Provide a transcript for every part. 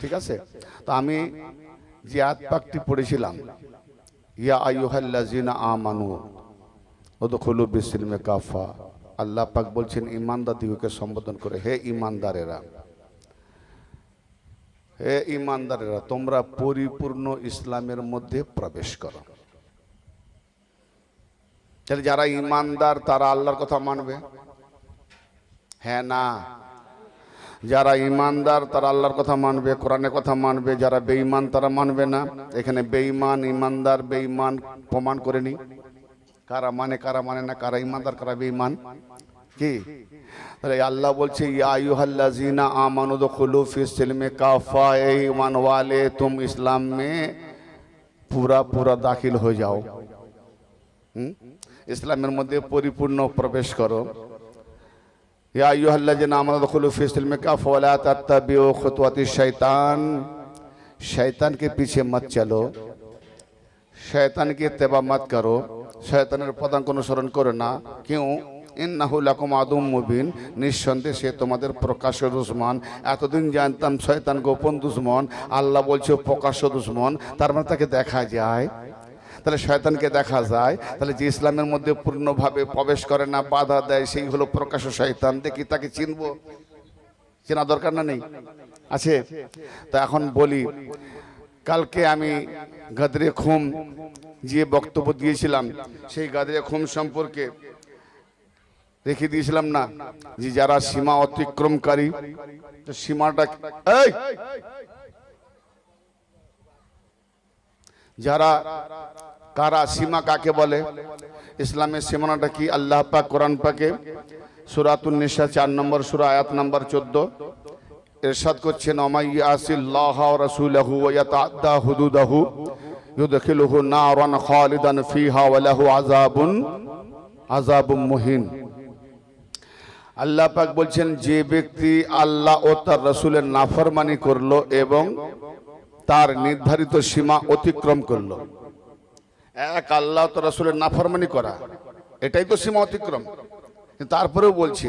ঠিক আছে? তো আমি যে আয়াত পাকটি পড়েছিলাম। ইয়া আইয়ুহাল্লাযিনা আমানু ওদখুলু বিসিলমে কাফা। আল্লাহ পাক বলছেন ইমানদারদিগকে সম্বোধন করে। হে ইমানদারেরা হে ইমানদারেরা তোমরা পরিপূর্ণ ইসলামের মধ্যে প্রবেশ করো। তাহলে যারা ইমানদার তারা আল্লাহর কথা মানবে? হ্যাঁ না। যারা ইমানদার, তারা আল্লাহর কথা মানবে, কোরআনের কথা মানবে, যারা বেঈমান, তারা মানবে না। এখানে বেঈমান, ইমানদার, বেঈমান প্রমাণ করে নি। কারা মানে কারা মানে না, কারা ইমানদার, কারা বেঈমান? কি? তাহলে আল্লাহ বলছে ইয়াইহাল্লাজিনা আমানুদ ফিস ইসলামে কাফা এই ইমানওয়ালে তুম ইসলাম মে পুরা পুরা দাখিল হয়ে যাও। ইসলামের মধ্যে পরিপূর্ণ প্রবেশ করো। ইয়া আইয়ুহাল্লাযিনা আমানু দুখুলু ফিস সিলমে কাফা ওয়া লা তাত্তাবিউ খুতুওয়াতি শাইতান शैतान के पीछे मत चलो शैतान की इत्तेबा मत करो শয়তানের পদাঙ্ক অনুসরণ করো না কেউ ইন্নাহুলাকুম আদম মুবিন নিঃসন্দেহে সে তোমাদের প্রকাশ্য দুশ্মন এতদিন জানতাম শয়তান গোপন দুশ্মন আল্লাহ বলছে ও প্রকাশ্য দুশ্মন তার মানে তাকে দেখা যায় তাহলে শয়তানকে দেখা যায়। তাহলে যে ইসলামের মধ্যে পূর্ণভাবে প্রবেশ করে না, বাধা দেয়, সেই হলো প্রকাশ্য শয়তান। দেখি তাকে চিনবো। চেনা দরকার না নেই? আছে? তা এখন বলি, কালকে আমি গাদরে খুম যে বক্তব্য দিয়েছিলাম, সেই গাদরে খুম সম্পর্কে রেখে দিয়েছিলাম না? যে যারা সীমা অতিক্রমকারী সীমাটা এই! যারা, কারা, সীমা কাকে বলে? ইসলামের সীমানাটা কি? আল্লাহ পাক, কোরআন পাকে? সুরাতুন নিসা, চার নম্বর সুরা, আয়াত নম্বর চোদ্দ। এরশাদ করছেন আযাবুন মুহিন। আল্লাহ পাক বলছেন, যে ব্যক্তি আল্লাহ ও তার রসুলের নাফরমানি করল এবং তার নির্ধারিত সীমা অতিক্রম করল। এক, আল্লাহ তো রসুলের নাফরমানি করা। এটাই তো সীমা অতিক্রম। তারপরেও বলছে,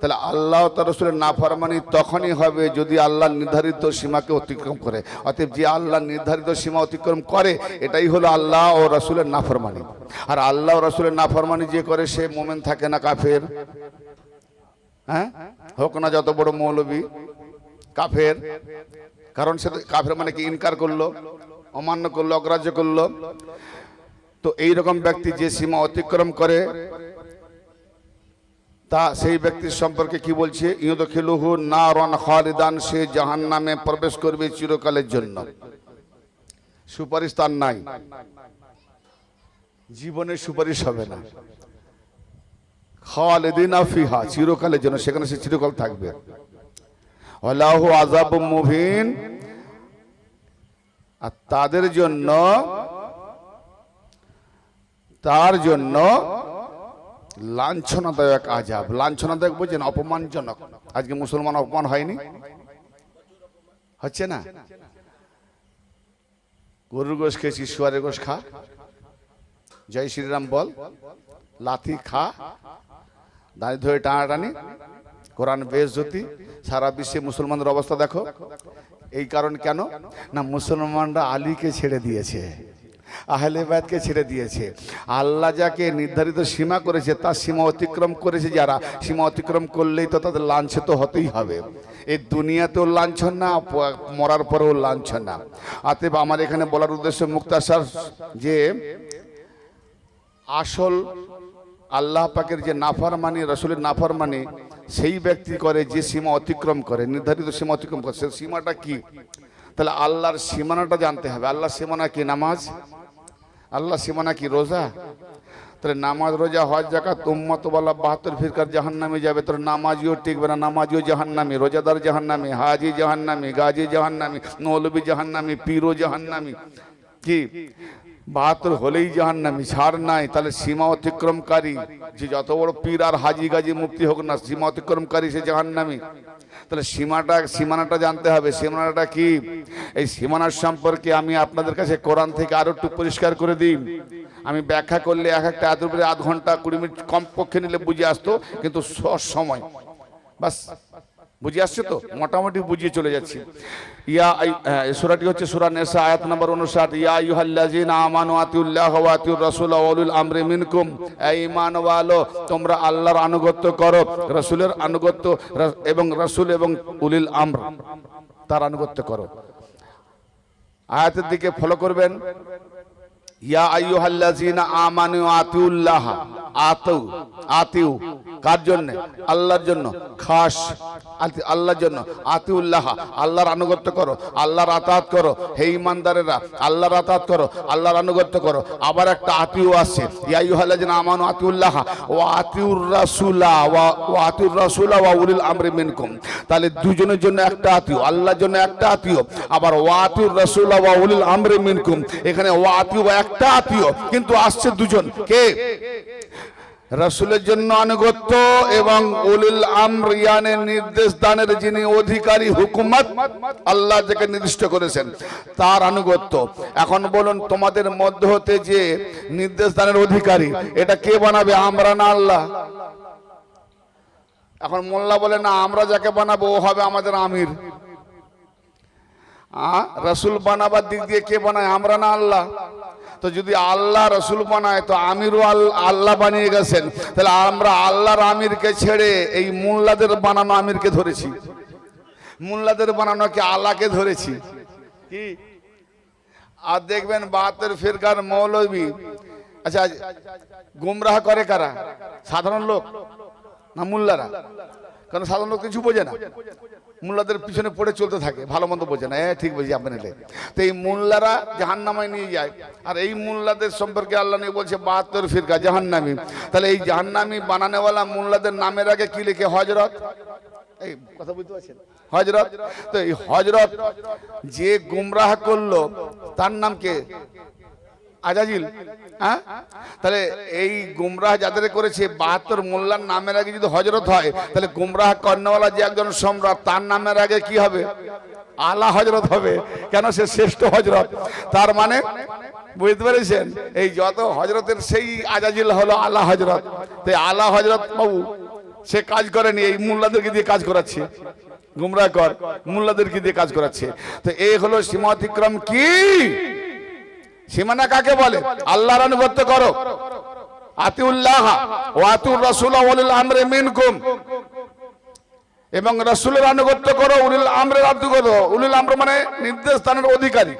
তাহলে আল্লাহ তার রসুলের নাফরমানি তখনই হবে যদি আল্লাহ নির্ধারিত সীমাকে অতিক্রম করে। অতএব যে আল্লাহ নির্ধারিত সীমা অতিক্রম করে, এটাই হলো আল্লাহ ও রসুলের নাফরমানি। আর আল্লাহ ও রসুলের নাফরমানি যে করে, সে মোমেন থাকে না কাফের। হ্যাঁ? হোক না যত বড় মৌলবী, কাফের। কারণ সে কাফের মানে কি? ইনকার করল, অমান্য করল, অগ্রাহ্য করল। তো এই রকম ব্যক্তি যে সীমা অতিক্রম করে, তা সেই ব্যক্তির সম্পর্কে কি বলছে? ইউদ খেলুহু না রন খালিদান, সে জাহান নামে প্রবেশ করবে চিরকালের জন্য। সুপারিশ তার নাই। জীবনে সুপারিশ হবে না। খালিদিন ফিহা, চিরকালের জন্য। সেখানে সে চিরকাল থাকবে। আল্লাহ আজাব মুভিন আর তাদের জন্য, তার জন্য লাঞ্ছনাদায়ক আজাব লাঞ্ছনাদায়ক বলছেন অপমানজনক। আজকে মুসলমান অপমান হয়নি? হচ্ছে না? গরুর গোশ খেয়েছি শুয়ারের গোশ খা। জয় শ্রীরাম বল। লাথি খা। দাঁড়িয়ে ধরে টানাটানি। কোরআন জ্যোতি, সারা বিশ্বে মুসলমানদের অবস্থা দেখো। এই কারণ কেন? না, মুসলমানরা আলীকে ছেড়ে দিয়েছে, আহলে বায়তকে ছেড়ে দিয়েছে। আল্লাহ যাকে নির্ধারিত সীমা করেছে, তার সীমা অতিক্রম করেছে যারা। সীমা অতিক্রম করলেই তো তাদের লাঞ্ছিত হতেই হবে। এই দুনিয়াতেও লাঞ্ছন না মরার পরেও লাঞ্ছন না। অতএব আমার এখানে বলার উদ্দেশ্য মুক্তাসার যে, আসল আল্লাহ পাকের যে নাফরমানি, রসুলের নাফরমানি সেই ব্যক্তি করে যে সীমা অতিক্রম করে, নির্ধারিত সীমা অতিক্রম করে, সে সীমাটা কি? তাহলে আল্লাহর সীমানাটা জানতে হবে। আল্লাহর সীমানা কি নামাজ? আল্লাহ সীমানা কি রোজা? তাহলে নামাজ, রোজা, হজ জাকাত উম্মত বলা বাহাত্তর ফিরকার জাহান্নামে যাবে। তোর নামাজিও টিকবে না, নামাজিও জাহান্নামি, রোজাদার জাহান্নামি, হাজি জাহান্নামি, গাজী জাহান্নামি, মৌলবী জাহান্নামি, পীরও জাহান্নামি। কি? বাহাত্তর হলেই জাহান্নামি, ছাড় নাই, তাহলে সীমা অতিক্রমকারী। যে যত বড় পীর আর হাজি গাজি মুক্তি হোক না, সীমা অতিক্রমকারী সে জাহান্নামি। তাহলে সীমাটা, সীমানাটা জানতে হবে। সীমানাটা কি? এই সীমানার সম্পর্কে আমি আপনাদের কাছে কোরআন থেকে আরও একটু পরিষ্কার করে দিই। আমি ব্যাখ্যা করলে এক একটা এত আধ ঘণ্টা, কুড়ি মিনিট কম পক্ষে নিলে বুঝে আসতো, কিন্তু সময়। বাস। বুঝে আসছে তো? মোটামুটি বুঝিয়ে চলে যাচ্ছি। ইয়া এই হচ্ছে সূরা নেসা, আয়াত নম্বর 59 ইয়া আইয়ুহাল্লাযিনা আমানু আতিউল্লাহ ওয়া আতিউর রাসূল ওয়া উলিল আমরি মিনকুম। এই ঈমানওয়ালো তোমরা আল্লাহর আনুগত্য করো, রাসূলের আনুগত্য এবং রাসূল এবং উলিল আমর, তার আনুগত্য করো। আয়াতের দিকে ফলো করবেন। ইয়া আইয়ুহাল্লাযিনা আমানু আতিউল্লাহ, আতু, আতিউ। কার জন্য? আল্লাহর জন্য। খাস। আল্লাহর জন্য। আতিউল্লাহ, আল্লাহর আনুগত্য করো। আল্লাহর আতাত করো। হে ইমানদারেরা, আল্লাহর আতাত করো। আল্লাহর আনুগত্য করো। আবার একটা আতিউ আছে। ইয়া আইয়ুহাল্লাযিনা আমানু আতিউল্লাহ ওয়া আতিউর রাসূলা ওয়া আতিউর রাসূলা ওয়া উলিল আমরি মিনকুম। তাহলে দুজনের জন্য একটা আতিউ, আল্লাহর জন্য একটা আতিউ। আবার ওয়া আতিউর রাসূলা ওয়া উলিল আমরি মিনকুম। এখানে ওয়া আতিউ একটা আতিউ, কিন্তু আসছে দুজন। কে? রাসূলের জন্য আনুগত্য এবং উলুল আমরিয়ানের নির্দেশ দানের যিনি অধিকারী, হুকুমত আল্লাহ যাকে নির্দিষ্ট করেছেন, তার আনুগত্য। এখন বলুন, তোমাদের মধ্য হতে যে নির্দেশ দানের অধিকারী, এটা কে বানাবে, আমরা না আল্লাহ? এখন মোল্লা বলে, না, আমরা যাকে বানাবো, ও হবে আমাদের আমির। রসুল বানাবার দিক দিয়ে কে বানায়? আমরা না আল্লাহ? তো যদি আল্লাহ রসুল বানায়, তো আমিরও আল- আল্লাহ বানিয়ে গেছেন। তাহলে আমরা আল্লাহর আমিরকে ছেড়ে এই মোল্লাদের বানানো আমিরকে ধরেছি। মোল্লাদের বানানো কি আল্লাহকে ধরেছি? কি? আর দেখবেন বাহাত্তর ফিরকার মৌলবী। আচ্ছা। গুমরাহ করে কারা? সাধারণ লোক? না, মোল্লারা? কারণ সাধারণ লোক কিছু বোঝে না। মোল্লাদের পিছনে পড়ে চলতে থাকে, ভালো মন্দ বোঝে না। হ্যাঁ ঠিক বুঝি আপনি তো এই মোল্লারা জাহান্নামায় নিয়ে যায়। আর এই মোল্লাদের সম্পর্কে আল্লাহ নিয়ে বলছে, বাহাত্তর ফিরকা, জাহান্নামি। তাহলে এই জাহান্নামি বানানেওয়ালা মোল্লাদের নামের আগে কি লিখে? হজরত এই, কথা বুঝতে পারছেন? হজরত তো এই হজরত যে গুমরাহ করল, তার নাম কে? আজাজিল হ্যাঁ? তাহলে এই গুমরাহ যাদের করেছে, বাহাত্তর মোল্লার নামের আগে যদি হজরত হয়, তাহলে গুমরাহ কর্ণওয়ালা যে একজন সম্রাট, তার নামের আগে কি হবে? আলা হজরত হবে। কেন? সে শ্রেষ্ঠ হজরত। তার মানে বুঝতে পেরেছেন? এই যত হজরতের সেই আজাজিল হলো আলা হজরত। তো এই আলা হজরত বাবু, সে কাজ করেনি, এই মোল্লাদেরকে দিয়ে কাজ করাচ্ছে। গুমরাহ কর, মোল্লাদেরকে দিয়ে কাজ করাচ্ছে। তো এই হলো সীমা অতিক্রম কি? সীমানা কাকে বলে? আল্লাহর আনুগত্য করো। আতিউল্লাহ ও রাসূল ওয়ালিল আমরে মিনকুম। এবং রাসূলের আনুগত্য করো, উলিল আমরের আব্দু করো উলিল আমর মানে নির্দেশ দানের অধিকারী।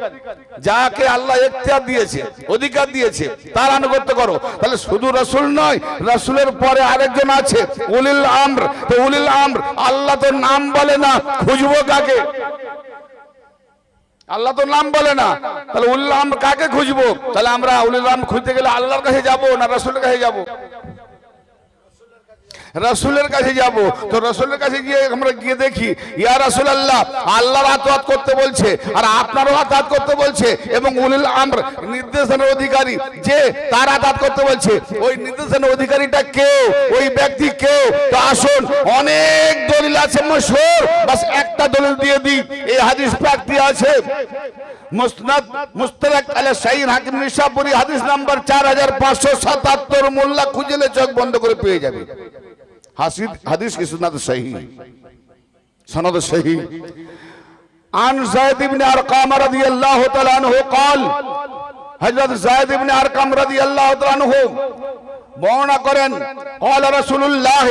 যাকে আল্লাহ এখতিয়ার দিয়েছে, অধিকার দিয়েছে, তার আনুগত্য করো। তাহলে শুধু রাসূল নয়, রাসূলের পরে আরেকজন আছে, উলিল আমর। তো উলিল আমর, আল্লাহ তো নাম বলে না, খুঁজবো কাকে? আল্লাহ তো নাম বলে না। তাহলে উল্লাহ আমরা কাকে খুঁজবো? তাহলে আমরা উল্লাহ খুঁজতে গেলে আল্লাহর কাছে যাব না রসুলের কাছে যাব? রসুলের কাছে যাব। তো রসুলের কাছে গিয়ে আমরা গিয়ে দেখি, ইয়া রসুল আল্লাহ আল্লাহর আতাত করতে বলছে, আর আপনারও আতাত করতে বলছে, এবং উলিল আমর, নির্দেশনের অধিকারী, যে তার আতাত করতে বলছে, ওই নির্দেশনের অধিকারীটা কেউ ওই ব্যক্তি কেউ তো আসুন, অনেক দলিল আছে মশহুর, বাস একটা দলিল দিয়ে দিই, এই হাদিস প্রাপ্তি আছে। মুসনাদ, মুস্তারাক আলা সাইন হাকিম নিশাপুরি, হাদিস নাম্বার 4577 মোল্লা খুঁজলে চোখ বন্ধ করে পেয়ে যাবে। হাদিস কি সুনাদ সহি সনদ সহি عن زيد بن أرقام رضي الله تعالى عنه قال হযরত যায়েদ ইবনে আরকাম রাদিয়াল্লাহু তাআলা আনহু বর্ণনা করেন قال رسول الله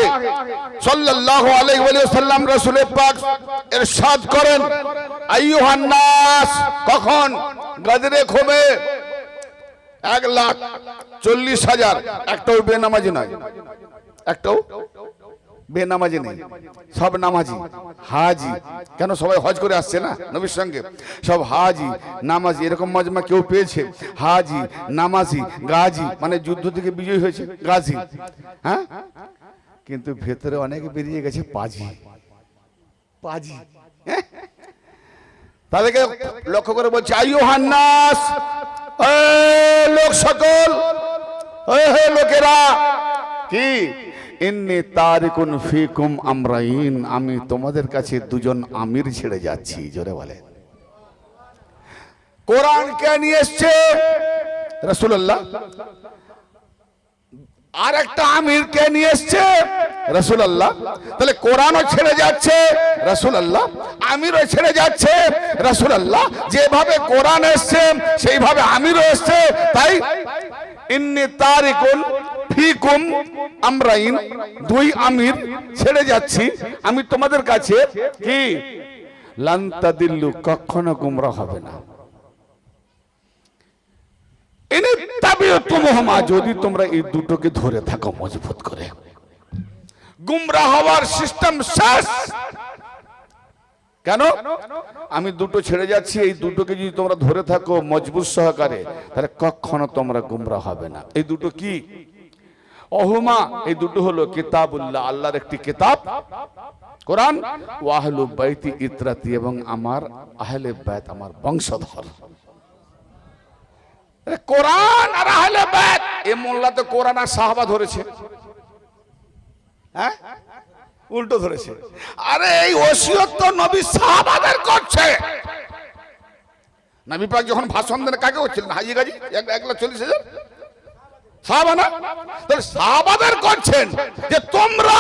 সাল্লাল্লাহু আলাইহি ওয়া সাল্লাম রাসূল পাক ইরশাদ করেন আইয়ুহান নাস কখন গদরে খোবে এক লাখ চল্লিশ হাজার একটাও বেনামাজি নয় একটাও বেনামাজি নেই। সব নামাজি। হাজি। কেন সবাই হজ করে আসছে না? নবীর সঙ্গে। সব হাজি, নামাজি, এরকম মাজমা কেউ পেয়েছে। হাজি, নামাজি, গাজি মানে যুদ্ধ থেকে বিজয়ী হয়েছে। গাজি। হ্যাঁ? কিন্তু ভেতরে অনেকে বেরিয়ে গেছে পাজি। পাজি। হ্যাঁ? তাদেরকে লক্ষ্য করে বলছে, আইয়ো হান্নাস! লোক সকল! লোকেরা! কি? তারিকুন ফিকুম আমরাইন, আমি তোমাদের কাছে দুজন আমির ছেড়ে যাচ্ছি, জোরে বলে। কোরআন কে নিয়ে এসছে? রসুল্লাহ আর একটা আমির কে নিয়ে এসছে? রসুল্লাহ তাহলে কোরআনও ছেড়ে যাচ্ছে রাসুল আল্লাহ আমিরও ছেড়ে যাচ্ছে রাসুল আল্লাহ যেভাবে কোরআন এসছে, সেইভাবে আমিরও এসছে, তাই ইন্নি তারিকুন ফিকুম আমরাইন, দুই আমির ছেড়ে যাচ্ছি। আমি তোমাদের কাছে কি? কখনো গুমরা হবে না। যদি তোমরা এই দুটোকে ধরে থাকো মজবুত করে। গুমরা হওয়ার সিস্টেম শেষ। কেন? আমি দুটো ছেড়ে যাচ্ছি, এই দুটোকে যদি তোমরা ধরে থাকো মজবুত সহকারে, তাহলে কখনো তোমরা গুমরা হবে না। এই দুটো কি? অহুমা, এই দুটো হলো কিতাবুল্লাহ, আল্লাহর একটি কিতাব, কোরআন ওয়াহলু বাইতি ইতরাতি, এবং আমার আহলে বাইত, আমার বংশধর। কোরআন আর আহলে বাইত, এ মোল্লা তো কোরআন আর সাহাবা ধরেছে। হ্যাঁ? উল্টো ধরেছে। আরে এই ওসিয়ত তো নবী সাহাবাদের করছে। নবী পাক যখন ভাষণ দেন, কাকে করছিলেন? হাজি গাজি? এক লাখ চল্লিশ হাজার? করছেন যে তোমরা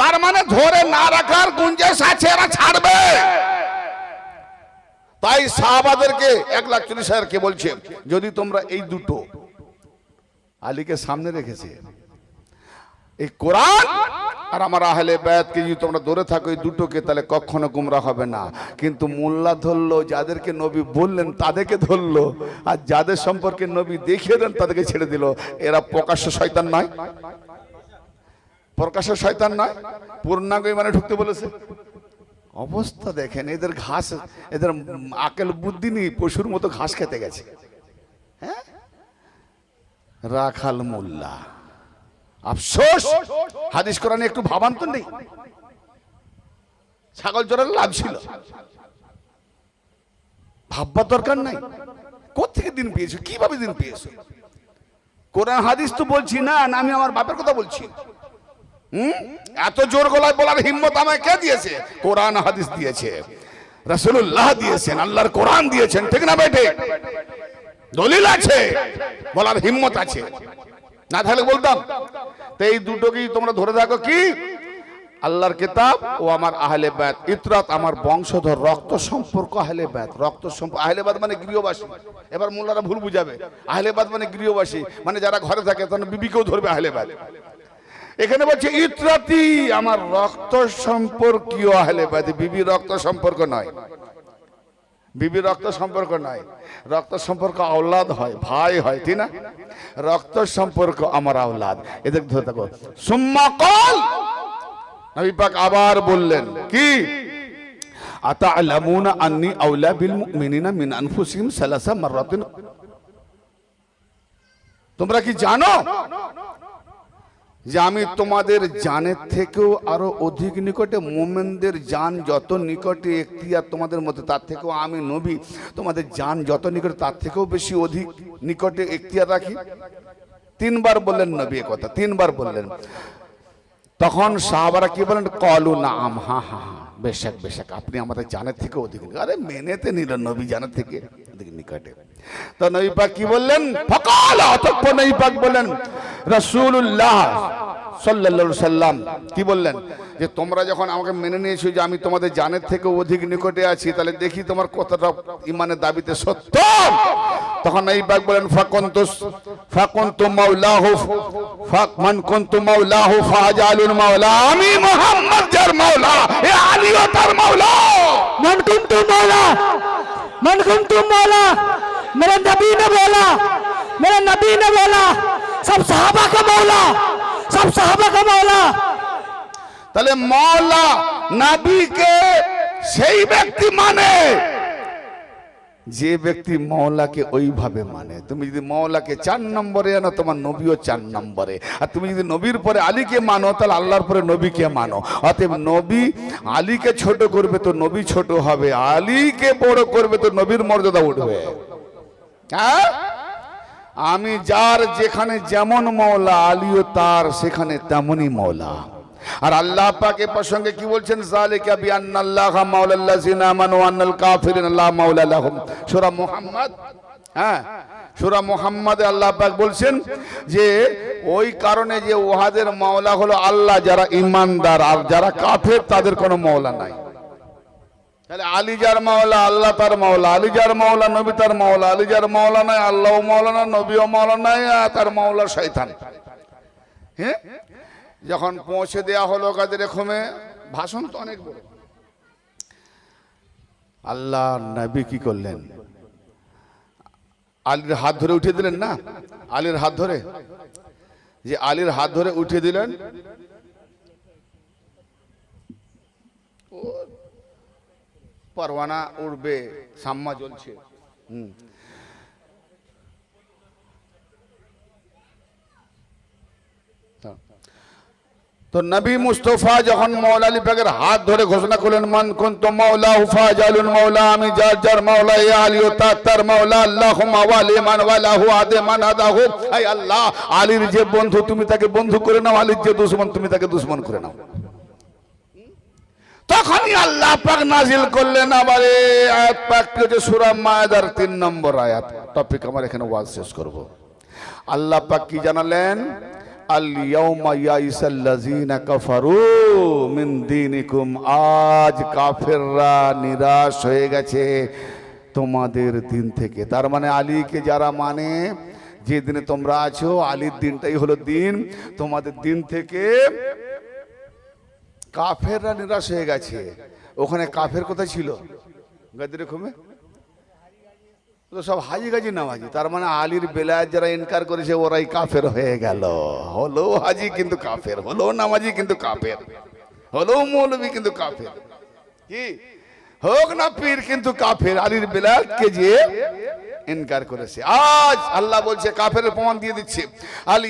তার মানে ধরে না রাখার গুঞ্জেস আছে, এরা ছাড়বে। তাই সাহাবাদেরকে এক লাখ চল্লিশ হাজার কে বলছে, যদি তোমরা এই দুটো আলীকে সামনে রেখেছে, এই কোরআন আর আমার আহলে ব্যাতকে যদি তোমরা ধরে থাকো এই দুটোকে, তাহলে কখনো গুমরা হবে না। কিন্তু মোল্লা ধরলো, যাদেরকে নবী বললেন তাদেরকে ধরলো, আর যাদের সম্পর্কে নবী দেখিয়ে দেন তাদেরকে ছেড়ে দিল। এরা প্রকাশ্য শয়তান নয়। প্রকাশ্য শয়তান নয়। পূর্ণাঙ্গ মানে ঢুকতে বলেছে। অবস্থা দেখেন, এদের ঘাস, এদের আকেল বুদ্ধি নেই, পশুর মতো ঘাস খেতে গেছে। হ্যাঁ? রাখাল মোল্লা। আফসোস, হাদিস কোরআনে একটু ভাবান্তর নেই। ছাগল চড়ার লাভ ছিল। ভাববার দরকার নাই। কোথেকে দিন পেয়েছ? কীভাবে দিন পেয়েছ? কোরআন, হাদিস তো বলছি না না, আমি আমার বাপের কথা বলছি। হুম? এত জোর গলায় বলার হিম্মত আমায় কে দিয়েছে? কোরআন, হাদিস দিয়েছে। রাসূলুল্লাহ দিয়েছেন, আল্লাহর কোরআন দিয়েছেন, ঠিক না বেটে দলিল আছে, বলার হিম্মত আছে। না তাহলে বলতাম। তো এই দুটোকেই তোমরা ধরে থাকো কি? আল্লাহর কিতাব ও আমার আহলে ব্যাত। ইতরাত আমার বংশধর, রক্ত সম্পর্ক আহলে ব্যাত। রক্ত সম্পর্ক আহলেবাদ মানে গৃহবাসী। এবার মোল্লারা ভুল বুঝাবে। আহলেবাদ মানে গৃহবাসী। মানে যারা ঘরে থাকে তখন বিবিকেও ধরবে আহলেবাদ এখানে বলছে, ইতরাতি আমার রক্ত সম্পর্কীয় আহলেবাদ বিবি রক্ত সম্পর্ক নয়। বিবি রক্ত সম্পর্ক নয় রক্ত সম্পর্ক আওলাদ হয়, ভাই হয়, ঠিক না? রক্ত সম্পর্ক আমার আওলাদ। এদের ধরে থাকো। সুম্মা কল! নবী পাক আবার বললেন, কি? আতা'লামুনা আন্নি আওলা বিল মুমিনিনা মিন আনফুসিহিম সালাসা মাররাতিন। তোমরা কি জানো? যে আমি তোমাদের জানের থেকেও আরও অধিক নিকটে, মোমেনদের জান যত নিকটে এখতিয়ার তোমাদের মধ্যে, তার থেকেও আমি নবী। তোমাদের জান যত নিকটে, তার থেকেও বেশি অধিক নিকটে এখতিয়ার রাখি। তিনবার বললেন নবী কথা, তিনবার বললেন। তখন সাহাবারা কি বলেন? কলু নাম হা হা হা, বেশাক বেশাক, আপনি আমাদের জানের থেকে অধিক। আরে মেনেতে নিলেন নবী জানের থেকে নিকটে। তো নবী পাক কি বললেন? ফকাল, অতঃপর নবী পাক বললেন রাসূলুল্লাহ সাল্লাল্লাহু সাল্লাম কি বললেন যে তোমরা যখন আমাকে মেনে নিয়েছো যে আমি তোমাদের জানের থেকে অধিক নিকটে আছি তাহলে দেখি তোমার কতটা ইমানের দাবিতে সত্য তখন এই বাক বলেন ফাকুনতু ফাকুনতু মাওলাহু ফাক মান কুনতু মাওলাহু ফাজালুল মাওলা আমি মোহাম্মদ যার মাওলা এ আলীও তার মাওলা मन कुम तुम मौला मन कुम तुम मौला मेरे नबी ने बोला मेरे नबी ने बोला सब साहबा का मौला सब साहबा का मौला তাহলে মাওলা নবীকে সেই ব্যক্তি মানে যে ব্যক্তি মৌলাকে ওইভাবে মানে তুমি যদি মৌলাকে চার নম্বরে আনো তোমার নবীও চার নম্বরে আর তুমি যদি নবীর পরে আলীকে মানো তাহলে আল্লাহর পরে নবীকে মানো অতএব নবী আলীকে ছোট করবে তো নবী ছোট হবে আলীকে বড় করবে তো নবীর মর্যাদা উঠবে হ্যাঁ আমি যার যেখানে যেমন মৌলা আলীও তার সেখানে তেমনই মৌলা আর আল্লাহ পাকে প্রসঙ্গে কি বলছেন? জালিকা বিআন্নাল্লাহা মাওলাল্লাযিনা আমানু আন্নাল কাফিরিনা লা মাওলা লাহুম। সূরা মুহাম্মদ? হ্যাঁ। সূরা মুহাম্মাদে আল্লাহ পাক বলছেন যে, ওই কারণে যে ওহাদের মাওলা হলো আল্লাহ, যারা ইমানদার আর যারা কাফের, তাদের কোনো মাওলা নাই। তাহলে আলী যার মাওলা, আল্লাহ তার মাওলা, আলী যার মাওলা, নবী তার মাওলা, আলী যার মাওলা নয় আল্লাহ মাওলা না নবীও মাওলা আর তার মাওলা শয়তান। হ্যাঁ? যখন পৌঁছে দেয়া হলো কাদের এখমে, ভাষণ তো অনেক বড়। আল্লাহ নবী কি করলেন? আলীর হাত ধরে উঠিয়ে দিলেন না? আলীর হাত ধরে? যে আলীর হাত ধরে উঠিয়ে দিলেন পরওয়ানা উড়বে, সাম্মা জ্বলছে। হুম। তো নবী মুস্তফা যখন মৌলা আলী পাকের হাত ধরে ঘোষণা করলেন, মান কুন্ত মৌলা হুফা জালুন মৌলা আমি যার যার মৌলা এ আলী ও তার তার মৌলা আল্লাহ মাওয়ালি মান ওয়ালাহু আদে মান আদাহু। আই আল্লাহ, আলীর যে বন্ধু, তুমি তাকে বন্ধু করে নাও, আলীর যে দুশ্মন, তুমি তাকে দুশ্মন করে নাও। তখনই আল্লাহ পাক নাজিল করলেন আবার আয়াত পাক যে সূরা মায়েদার তিন নম্বর আয়াত। টপিক আমার এখানে ওয়াজ শেষ করব। আল্লাহ পাক কি জানালেন? আজ কাফেররা নিরাশ হয়ে গেছে তোমাদের দিন থেকে। তার মানে আলীকে যারা মানে যে দিনে তোমরা আছো, আলীর দিনটাই হলো দিন। তোমাদের দিন থেকে কাফেররা নিরাশ হয়ে গেছে। ওখানে কাফের কোথায় ছিল? সব হাজি গাজি নামাজি। তার মানে আলীর বেলায় যারা ইনকার করেছে, ওরাই কাফের হয়ে গেল। হলো হাজি কিন্তু কাফের, হলো নামাজি কিন্তু কাফের, হলো মৌলবী কিন্তু কাফের। কি? হোক না পীর কিন্তু কাফের। আলীর বেলায়তকে যে ইনকার করেছে। আজ আল্লাহ বলছে, কাফের প্রমাণ দিয়ে দিচ্ছে। আজ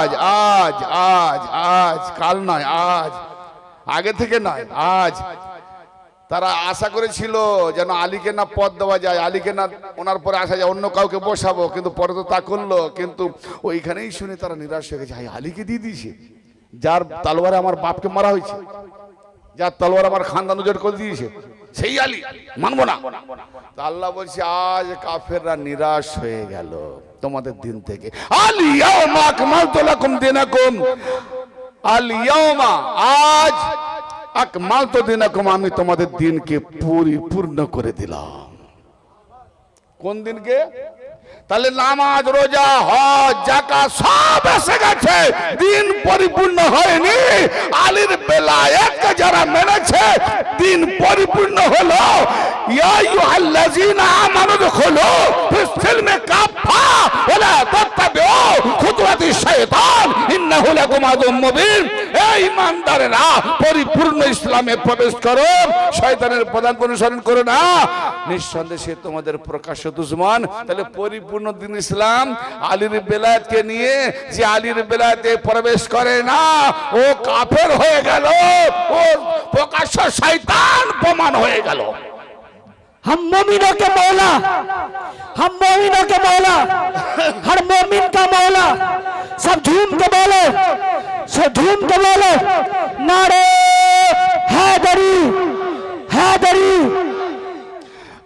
আজ আজ আজ আজ, কাল নয়, আজ। আগে থেকে নয়, আজ। তারা আশা করেছিল যেন আলীকে না পদ দেওয়া যায়, আলীকে না ওনার পরে আসা যায়, অন্য কাউকে বসাবো, কিন্তু পরে তো তা করল। কিন্তু ওইখানেই শুনে তারা নিরাশ হয়ে গেছে আলীকে দিয়ে দিয়েছে। যার তালোয়ারে আমার বাপকে মারা হয়েছে, যার তলোয়ার আমার খানদান উজাড় করে দিয়েছে সেই আলী, মানবো না। আল্লাহ বলছে, আজ কাফেররা নিরাশ হয়ে গেল তোমাদের দিন থেকে। আজ আমি তোমাদের দিনকে পরিপূর্ণ করে দিলাম। কোন দিনকে? তাহলে নামাজ, রোজা, হজ জাকা সব এসে গেছে। দিন পরিপূর্ণ হয়নি। আলীর বেলায়েতকে যারা মেনেছে, দিন পরিপূর্ণ হলো। পরিপূর্ণ ইসলামে প্রবেশ করো। শয়তানের প্রধান অনুসরণ করো না। নিঃসন্দেহে তোমাদের প্রকাশ্য দুশ্মন। তাহলে পরিপূর্ণ দিন ইসলাম আলীর বেলায়েতকে নিয়ে যে আলীর বেলায়েতে প্রবেশ করে না, ও কাফের হয়ে গেল। ও প্রকাশ্য শয়তান প্রমাণ হয়ে গেল। हम मोमिनों के मौला हम मोमिनों के मौला हर मोमिन का मौला सब झूम के बोलो सब झूम के बोलो नारे हैदरी हैदरी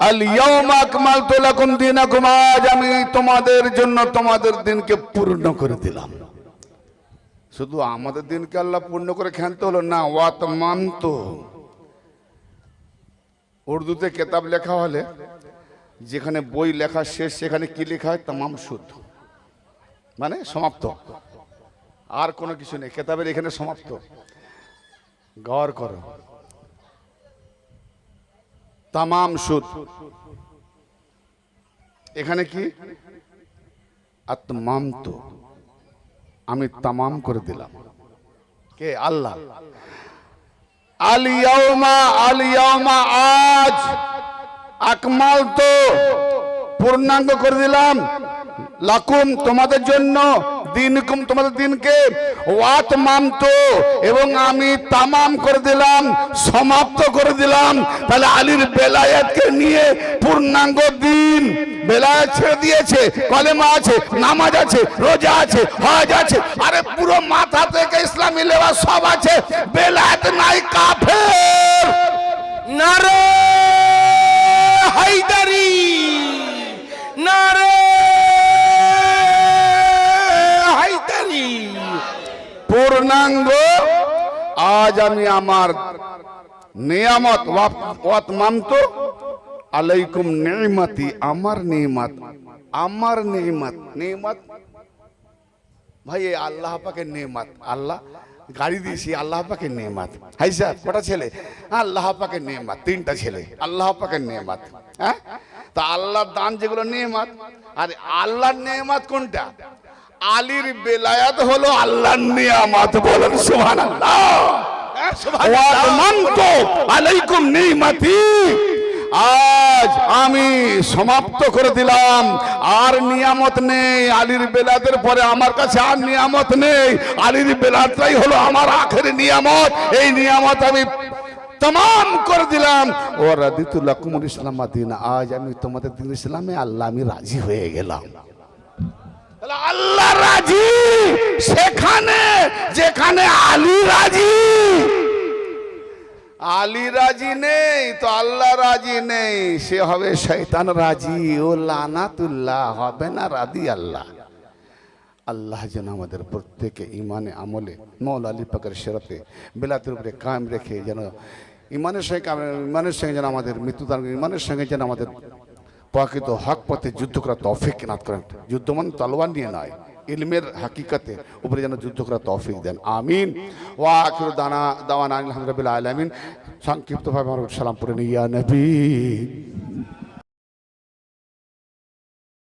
আল ইয়াউমা আকমালতু লাকুম দীনাকুম আজ আমি তোমাদের জন্য তোমাদের দিনকে পূর্ণ করে দিলাম শুধু আমাদের দিনকে আল্লাহ পূর্ণ করে খেলতে হলো না ওয়াত মান্ত উর্দুতে কেতাব লেখা হলে যেখানে বই লেখা শেষ, সেখানে কি লেখা হয়? তামাম সুদ মানে সমাপ্ত। আর কোনো কিছু নেই। কেতাবের এখানে সমাপ্ত। গড় করো। তামাম সুদ এখানে কি? আত্মাম তো আমি তামাম করে দিলাম। কে? আল্লাহ। আলিয়াউমা আলিয়াউমা আজ। আকমাল তো পূর্ণাঙ্গ করে দিলাম। লাকুম তোমাদের জন্য, দিনকুম তোমাদের দিনকে, ওয়াত মামতো, এবং আমি তামাম করে দিলাম, সমাপ্ত করে দিলাম। তাহলে আলীর বেলায়েতকে নিয়ে পূর্ণাঙ্গ দিন। বেলায়েত ছেড়ে দিয়েছে, কলেমা আছে, নামাজ আছে, রোজা আছে, হজ আছে, আরে পুরো মাথা থেকে ইসলামী লেবা সব আছে। বেলায়েত নাই, কাফের। নারে হায়দারি, নারে পূর্ণাঙ্গ, আজ আমি আমার নিয়ামত ওয়াত মানত। আলাইকুম নিয়ামতি আমার নিয়ামত আমার নিয়ামত নিয়ামত ভাই, এই আল্লাহ পাকের নেমাত, আল্লাহ গাড়ি দিয়েছি, আল্লাহ পাকে নেমাত। হাই স্যার, কটা ছেলে? আল্লাহ পাকে নেমাত, তিনটা ছেলে। আল্লাহ পাকে নেমাত হ্যাঁ? তা আল্লাহর দান যেগুলো নেমাত, আর আল্লাহর নেমাত কোনটা? আলীর বেলায়াত হলো আল্লাহর নিয়ামত বলেন সুবহানাল্লাহ। হ্যাঁ, সুবহানাল্লাহ। আলাইকুম নিমাতি। আজ আমি সমাপ্ত করে দিলাম। আর নিয়ামত নেই আলীর বেলাদের পরে আমার কাছে আর নিয়ামত নেই। আলীর বেলাদটাই হলো আমার আখের নিয়ামত। এই নিয়ামত আমি তাম করে দিলাম। ও রাদিতুল্লাহ কুমুর ইসলাম দিন আজ আমি তোমাদের দিন ইসলামে আল্লাহ আমি রাজি হয়ে গেলাম। আল্লাহ রাজি, সেখানে, যেখানে আলী রাজি। আলী রাজি নেই, তো আল্লাহ রাজি নেই, সে হবে শৈতান রাজি। ও লানাতুল্লাহ, হবে না রাদি আল্লাহ। আল্লাহ যেন আমাদের প্রত্যেকে ইমানে আমলে মৌল আলী পাকের সেরাতে, বেলাতের উপরে কায়েম রেখে যেন ইমানের সঙ্গে ইমানের সঙ্গে যেন আমাদের মৃত্যুদান ইমানের সঙ্গে যেন আমাদের প্রকৃত হক পথে যুদ্ধ করার তৌফিক কেনাত করেন। যুদ্ধ মানে তলোয়ার নিয়ে নয়, ইলমের হাকিকতে উপরে যেন যুদ্ধ করার তৌফিক দেন। আমিন। ওয়া দানা দাওয়ান আলহামদুলিল্লাহ আলামিন। সংক্ষিপ্তভাবে আমার সালাম পড়ে নিয়া নবী।